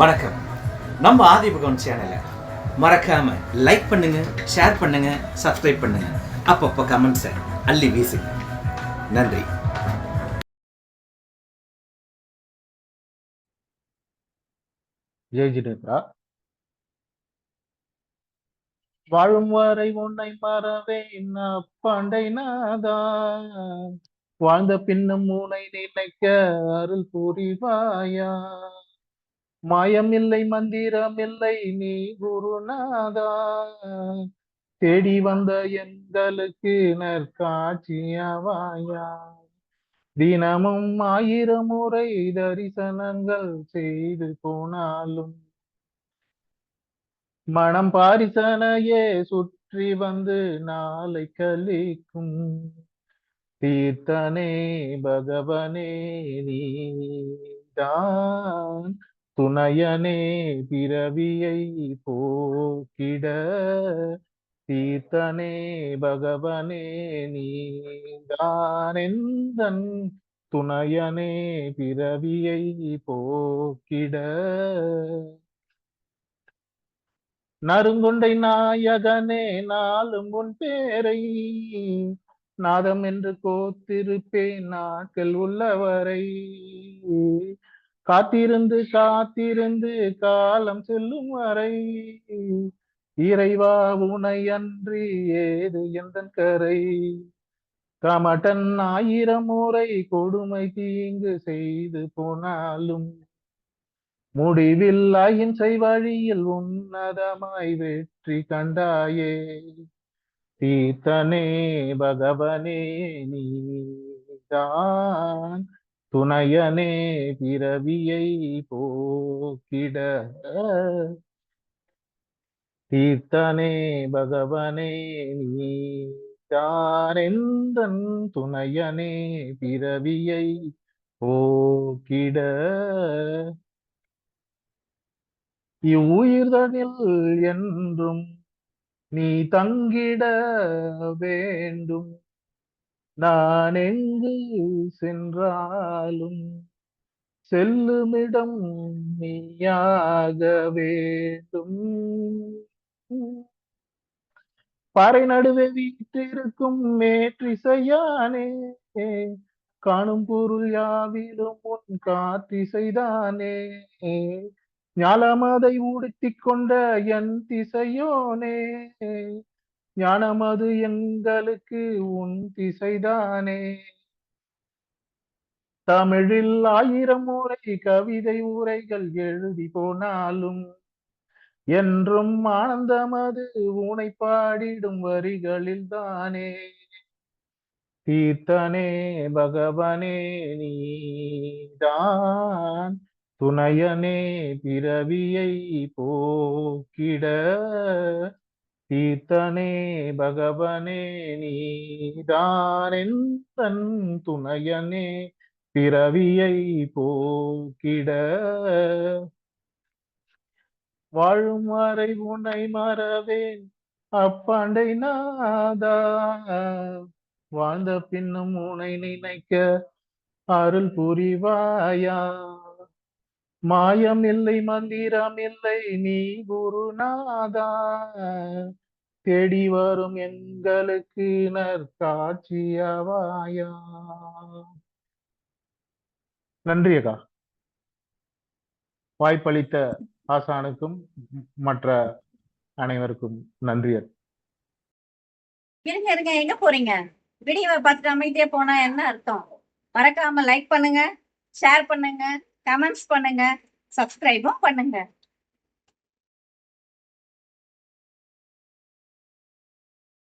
வணக்கம். நம்ம ஆதிபகவன் சேனலை மறக்காம லைக் பண்ணுங்க ஷேர் பண்ணுங்க சப்ஸ்கிரைப் பண்ணுங்க. அப்பப்போ கமெண்ட்ஸை அள்ளி வீசுங்க. நன்றி. ஜெய் ஜினேந்திரா வாழும் வரை உன்னை மறவே பாண்டை நாதா. வாழ்ந்த பின்னும் மூனை நினைக்க அருள் புரிவாயா? மாயமில்லை மந்திரமில்லை நீ குருநாதா. தேடி வந்த எங்களுக்கு நற்காட்சியவாயா தினமும் ஆயிரம் முறை தரிசனங்கள் செய்து போனாலும் மனம் பாரிசனையே சுற்றி வந்து நாளை கழிக்கும். தீர்த்தனே பகவனே நீ தான் துணையனே பிறவியை போக்கிட தீர்த்தனே பகவனே நீதான் துணையனே பிறவியை போக்கிட. நறுங்குண்டை நாயகனே நாளும் உன் பேரை நாதம் என்று கோத்திருப்பேன் நாட்கள் உள்ளவரை காத்திருந்து காத்திருந்து காலம் செல்லும் வரை இறைவா உனை அன்றி ஏது எந்த கரை? கமட்டன் ஆயிரம் முறை கொடுமை தீங்கு செய்து போனாலும் முடிவில் அகிம்சை வழியில் உன்னதமாய் வெற்றி கண்டாயே. தீர்த்தனே பகவனே நீதான் துணையனே பிறவியை போக்கிட. தீர்த்தனே பகவனே நீதான் எந்தன் துணையனே பிறவியை போக்கிட. இவ்வுயிர்தனில் என்றும் நீ தங்கிட வேண்டும். நான் எங்கு சென்றாலும் செல்லுமிடம் நீயாக வேண்டும். பாறை நடுவே வீட்டிருக்கும் மேற்றிசையானே காணும் பொருள் யாவிலும் உன் காத்திசைதானே. ஞாலமதை உடுத்திக் கொண்ட என் திசையோனே ஞானமது எங்களுக்கு உன் திசைதானே. தமிழில் ஆயிரம் உரை கவிதை உரைகள் எழுதி போனாலும் என்றும் ஆனந்தமது உனை பாடிடும் வரிகளில் தானே. தீர்த்தனே பகவனே நீதான் துணையனே பிறவியை போக்கிட தீர்த்தனே பகவனே நீதான் தன் துணையனே பிறவியை போக்கிட. வாழும் வரை உன்னை மறவேன் அப்பாண்டை நாதா. வாழ்ந்த பின்னும் உனை நினைக்க அருள் புரிவாயா? மாயம் இல்லை மந்திரம் இல்லை நீ குருநாதா. தேடி வரும் எங்களுக்கு நற்காட்சியவாயா நன்றி அக்கா. வாய்ப்பளித்த ஆசானுக்கும் மற்ற அனைவருக்கும் நன்றி இருங்க இருங்க எங்க போறீங்க? வீடியோவை பார்த்துட்டு அமைதியா போனா என்ன அர்த்தம்? மறக்காம லைக் பண்ணுங்க ஷேர் பண்ணுங்க. கமெண்ட்ஸ் பண்ணுங்க சப்ஸ்கிரைபும் பண்ணுங்க.